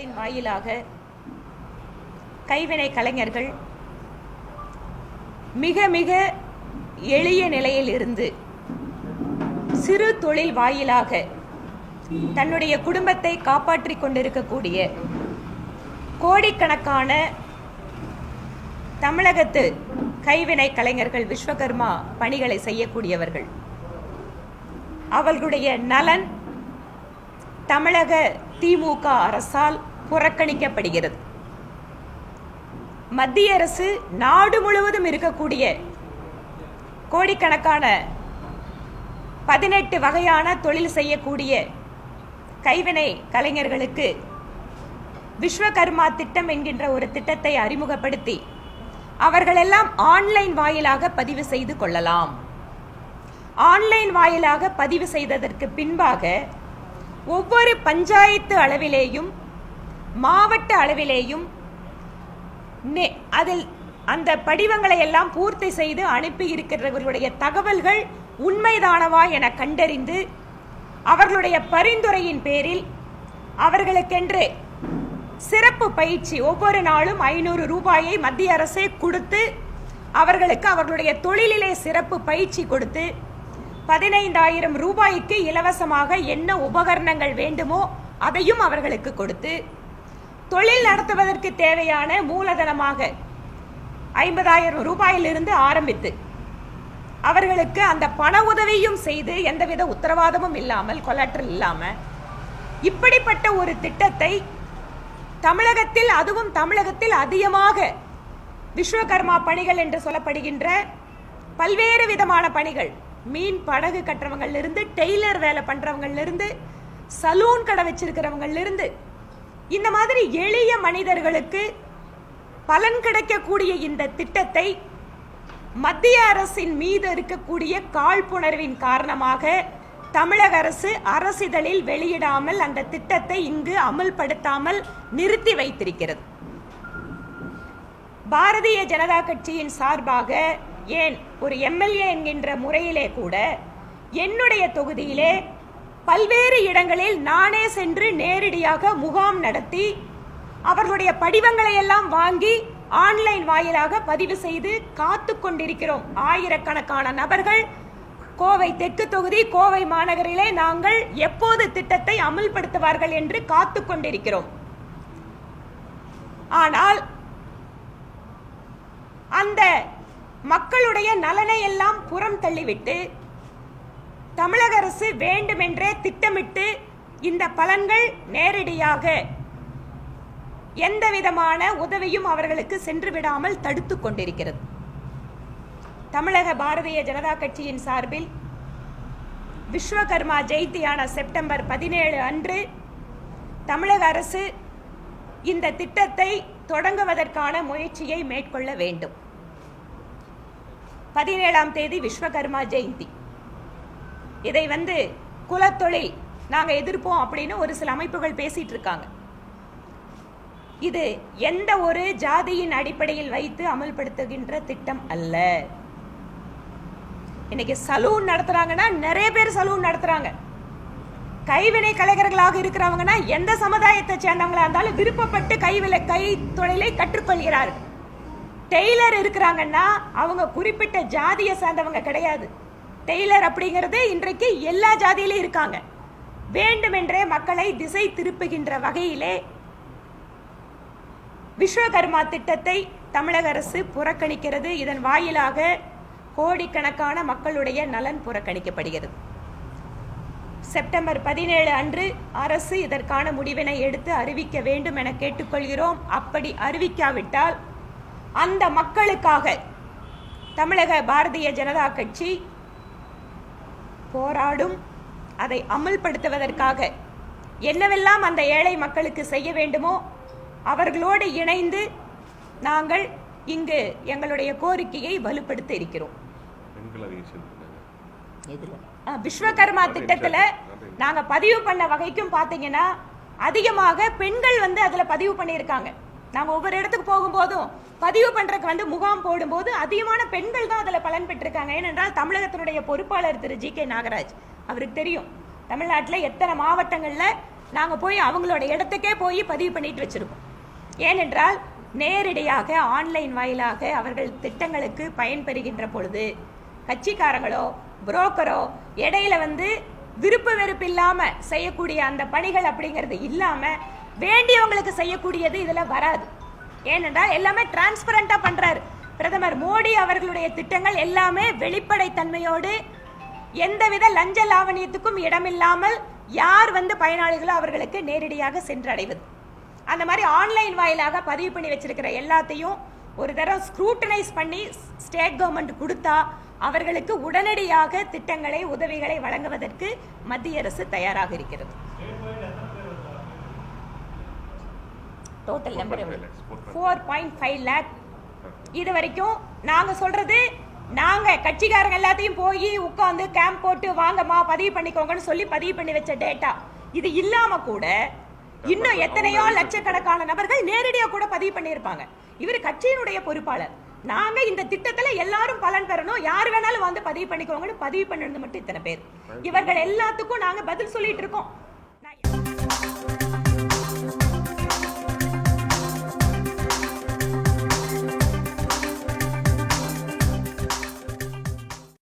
திட்டத்தின் வாயிலாக கைவினை கலைஞர்கள் மிக மிக எளிய நிலையில் இருந்து சிறு தொழில் வாயிலாக தன்னுடைய குடும்பத்தை காப்பாற்றிக் கொண்டிருக்கக்கூடிய கோடிக்கணக்கான தமிழகத்து கைவினை கலைஞர்கள் விஸ்வகர்மா பணிகளை செய்யக்கூடியவர்கள். அவர்களுடைய நலன் தமிழக திமுக அரசால் புறக்கணிக்கப்படுகிறது. மத்திய அரசு நாடு முழுவதும் இருக்கக்கூடிய கோடிக்கணக்கான பதினெட்டு வகையான தொழில் செய்யக்கூடிய கைவினை கலைஞர்களுக்கு விஸ்வகர்மா திட்டம் என்கின்ற ஒரு திட்டத்தை அறிமுகப்படுத்தி அவர்களெல்லாம் ஆன்லைன் வாயிலாக பதிவு செய்து கொள்ளலாம். ஆன்லைன் வாயிலாக பதிவு செய்ததற்கு பின்பாக ஒவ்வொரு பஞ்சாயத்து அளவிலேயும் மாவட்ட அளவிலேயும் நெ- அதில் அந்த படிவங்களை எல்லாம் பூர்த்தி செய்து அனுப்பி இருக்கிறவர்களுடைய தகவல்கள் உண்மைதானவா என கண்டறிந்து அவர்களுடைய பரிந்துரையின் பேரில் அவர்களுக்கென்று சிறப்பு பயிற்சி ஒவ்வொரு நாளும் ஐநூறு ரூபாயை மத்திய அரசே கொடுத்து அவர்களுக்கு அவர்களுடைய தொழிலிலே சிறப்பு பயிற்சி கொடுத்து பதினைந்தாயிரம் ரூபாய்க்கு இலவசமாக என்ன உபகரணங்கள் வேண்டுமோ அதையும் அவர்களுக்கு கொடுத்து தொழில் நடத்துவதற்கு தேவையான மூலதனமாக ஐம்பதாயிரம் ரூபாயிலிருந்து ஆரம்பித்து அவர்களுக்கு அந்த பண உதவியும் செய்து எந்தவித உத்தரவாதமும் இல்லாமல் கொலாற்றல் இல்லாமல் இப்படிப்பட்ட ஒரு திட்டத்தை தமிழகத்தில் அதுவும் தமிழகத்தில் அதிகமாக விஸ்வகர்மா பணிகள் என்று சொல்லப்படுகின்ற பல்வேறு விதமான பணிகள். மீன் படகு கட்டுறவங்கள்லேருந்து டெய்லர் வேலை பண்ணுறவங்கள்லேருந்து சலூன் கடை வச்சிருக்கிறவங்கள்லேருந்து இந்த மாதிரி எளிய மனிதர்களுக்கு பலன் கிடைக்கக்கூடிய இந்த திட்டத்தை மத்திய அரசின் மீது இருக்கக்கூடிய காழ்ப்புணர்வின் காரணமாக தமிழக அரசு அரசிதழில் வெளியிடாமல் அந்த திட்டத்தை இங்கு அமல்படுத்தாமல் நிறுத்தி வைத்திருக்கிறது. பாரதிய ஜனதா கட்சியின் சார்பாக ஏன் ஒரு எம்எல்ஏ என்கின்ற முறையிலே கூட என்னுடைய தொகுதியிலே பல்வேறு இடங்களில் நானே சென்று நேரடியாக முகாம் நடத்தி அவர்களுடைய படிவங்களை எல்லாம் வாங்கி ஆன்லைன் வாயிலாக பதிவு செய்து காத்து கொண்டிருக்கிறோம். ஆயிரக்கணக்கான நபர்கள் கோவை தெற்கு தொகுதி கோவை மாநகரிலே நாங்கள் எப்போது திட்டத்தை அமல்படுத்துவார்கள் என்று காத்து கொண்டிருக்கிறோம். ஆனால் அந்த மக்களுடைய நலனை எல்லாம் புறம் தள்ளிவிட்டு தமிழக அரசு வேண்டுமென்றே திட்டமிட்டு இந்த பலன்கள் நேரடியாக எந்த விதமான உதவியும் அவர்களுக்கு சென்று விடாமல் தடுத்து கொண்டிருக்கிறது. தமிழக பாரதிய ஜனதா கட்சியின் சார்பில் விஸ்வகர்மா ஜெயந்தியான செப்டம்பர் பதினேழு அன்று தமிழக அரசு இந்த திட்டத்தை தொடங்குவதற்கான முயற்சியை மேற்கொள்ள வேண்டும். பதினேழாம் தேதி விஸ்வகர்மா ஜெயந்தி. இதை வந்து குலத்தொழில் நாங்கள் எதிர்ப்போம் அப்படின்னு ஒரு சில அமைப்புகள் பேசிகிட்டு இருக்காங்க. இது எந்த ஒரு ஜாதியின் அடிப்படையில் வைத்து அமல்படுத்துகின்ற திட்டம் அல்ல. இன்னைக்கு சலூன் நடத்துறாங்கன்னா நிறைய பேர் சலூன் நடத்துறாங்க. கைவினை கலைஞர்களாக இருக்கிறவங்கன்னா எந்த சமுதாயத்தை சேர்ந்தவங்களா இருந்தாலும் விருப்பப்பட்டு கைவிலை கை தொழிலை கற்றுக்கொள்கிறார்கள். டெய்லர் இருக்கிறாங்கன்னா அவங்க குறிப்பிட்ட ஜாதியை சார்ந்தவங்க கிடையாது. டெய்லர் அப்படிங்கிறது இன்றைக்கு எல்லா ஜாதியிலையும் இருக்காங்க. வேண்டுமென்றே மக்களை திசை திருப்புகின்ற வகையிலே விஸ்வகர்மா திட்டத்தை தமிழக அரசு புறக்கணிக்கிறது. இதன் வாயிலாக கோடிக்கணக்கான மக்களுடைய நலன் புறக்கணிக்கப்படுகிறது. செப்டம்பர் பதினேழு அன்று அரசு இதற்கான முடிவினை எடுத்து அறிவிக்க வேண்டும் என கேட்டுக்கொள்கிறோம். அப்படி அறிவிக்காவிட்டால் அந்த மக்களுக்காக தமிழக பாரதிய ஜனதா கட்சி போராடும் அதை அமல்படுத்துவதற்காக என்னவெல்லாம் அந்த ஏழை மக்களுக்கு செய்ய வேண்டுமோ அவர்களோடு இணைந்து நாங்கள் இங்கு எங்களுடைய கோரிக்கையை வலுப்படுத்த இருக்கிறோம். விஸ்வகர்மா திட்டத்துல நாங்க பதிவு பண்ண வகைக்கும் பாத்தீங்கன்னா அதிகமாக பெண்கள் வந்து அதுல பதிவு பண்ணியிருக்காங்க. நாங்கள் ஒவ்வொரு இடத்துக்கு போகும்போதும் பதிவு பண்ணுறதுக்கு வந்து முகாம் போடும்போது அதிகமான பெண்கள் தான் அதில் பலன் பெற்றிருக்காங்க. ஏனென்றால் தமிழகத்தினுடைய பொறுப்பாளர் திரு ஜி கே நாகராஜ் அவருக்கு தெரியும். தமிழ்நாட்டில் எத்தனை மாவட்டங்களில் நாங்கள் போய் அவங்களோட இடத்துக்கே போய் பதிவு பண்ணிட்டு வச்சுருக்கோம். ஏனென்றால் நேரடியாக ஆன்லைன் வாயிலாக அவர்கள் திட்டங்களுக்கு பயன்பெறுகின்ற பொழுது கட்சிக்காரங்களோ புரோக்கரோ இடையில வந்து விருப்ப வெறுப்பு இல்லாமல் செய்யக்கூடிய அந்த பணிகள் அப்படிங்கிறது இல்லாமல் வேண்டியவங்களுக்கு செய்யக்கூடியது இதில் வராது. ஏனென்றால் எல்லாமே டிரான்ஸ்பரண்டா பண்ணுறாரு பிரதமர் மோடி அவர்களுடைய திட்டங்கள் எல்லாமே வெளிப்படைத்தன்மையோடு எந்தவித லஞ்ச லாவணியத்துக்கும் இடமில்லாமல் யார் வந்து பயனாளிகளோ அவர்களுக்கு நேரடியாக சென்றடைவது. அந்த மாதிரி ஆன்லைன் வாயிலாக பதிவு பண்ணி வச்சிருக்கிற எல்லாத்தையும் ஒரு தடவை ஸ்க்ரூட்டனைஸ் பண்ணி ஸ்டேட் கவர்மெண்ட் கொடுத்தா அவர்களுக்கு உடனடியாக திட்டங்களை உதவிகளை வழங்குவதற்கு மத்திய அரசு தயாராக இருக்கிறது. Total number 4.5 lakhs, 4.5 four point five lakh இது வரைக்கும் நாங்க சொல்றது நாங்க கட்சிக்காரங்க எல்லாத்தையும் போய் உட்காந்து கேம்ப் போட்டு வாங்கம்மா பதிவு பண்ணிக்கோங்கன்னு சொல்லி பதிவு பண்ணி வச்ச டேட்டா இது இல்லாம கூட இன்னும் எத்தனையோ லட்சக்கணக்கான நபர்கள் நேரடியா கூட பதிவு பண்ணியிருப்பாங்க. இவர் கட்சியினுடைய பொறுப்பாளர். நாங்க இந்த திட்டத்துல எல்லாரும் பலன் பெறணும். யார் வேணாலும் வந்து பதிவு பண்ணிக்கோங்கன்னு பதிவு பண்ணது மட்டும் இத்தனை பேர். இவர்கள் எல்லாத்துக்கும் நாங்க பதில் சொல்லிட்டு இருக்கோம்.